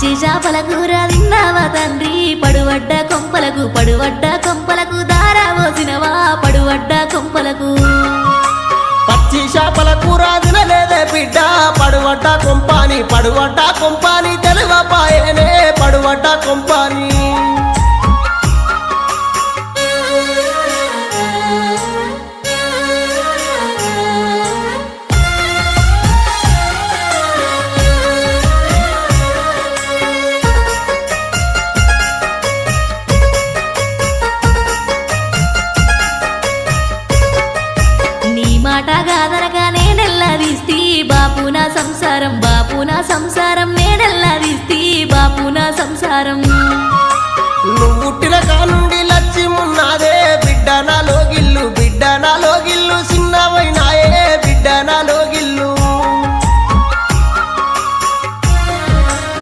పచ్చి చేపల కూర తిన్నావా తండ్రి? పడువడ్డ కొంపలకు పడువడ్డ కొంపలకు దారా పోసినవా? పడువడ్డ కొంపలకు. పచ్చి చేపల కూర తినలేదే బిడ్డ. పడువడ్డ కొంపాని పడువడ్డ కొంపాని తెలువపాయనే. పడువడ్డ కొంపాని మాట కాదనగా నేనెల్లా తీస్తీ బాపు నా సంసారం బాపు నా సంసారం నేనెల్లా తీస్తీ బాపు నా సంసారం. నువ్వు పుట్టిన కాలు